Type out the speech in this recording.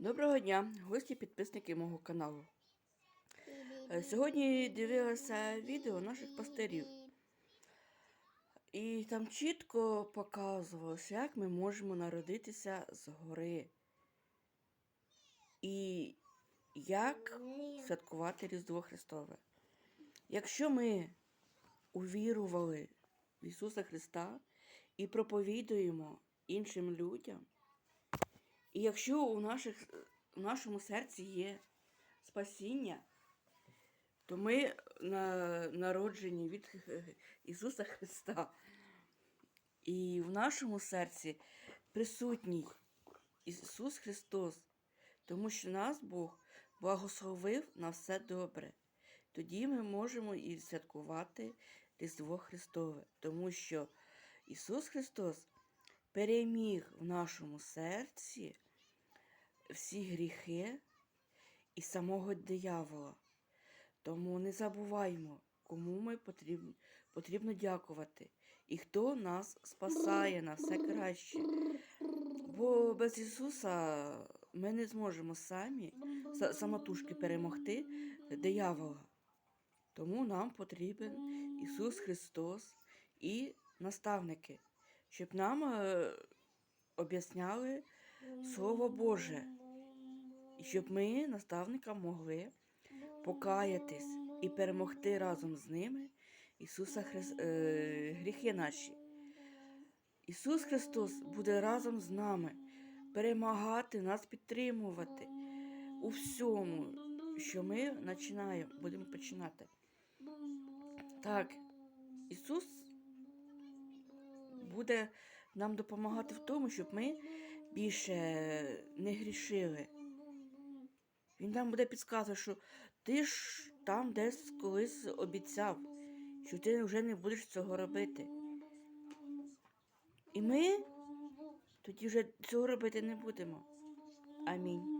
Доброго дня, гості підписники мого каналу. Е, Сьогодні дивилася відео наших пастирів, і там чітко показувалося, як ми можемо народитися згори. І як святкувати Різдво Христове. Якщо ми увірували в Ісуса Христа і проповідуємо іншим людям, і якщо у, наших, у нашому серці є спасіння, то ми на, народжені від Ісуса Христа. І в нашому серці присутній Ісус Христос, тому що нас Бог благословив на все добре. Тоді ми можемо і святкувати Різдво Христове, тому що Ісус Христос переміг в нашому серці всі гріхи і самого диявола. Тому не забуваймо, кому ми потрібно, потрібно дякувати і хто нас спасає на все краще. Бо без Ісуса ми не зможемо самі самотужки перемогти диявола. Тому нам потрібен Ісус Христос і наставники, щоб нам е, об'ясняли Слово Боже, і щоб ми, наставникам, могли покаятись і перемогти разом з ними Ісуса Хрис... е, гріхи наші. Ісус Христос буде разом з нами перемагати, нас підтримувати у всьому, що ми починаємо, будемо починати. Так, Ісус буде нам допомагати в тому, щоб ми більше не грішили. Він нам буде підказувати, що ти ж там десь колись обіцяв, що ти вже не будеш цього робити. І ми тоді вже цього робити не будемо. Амінь.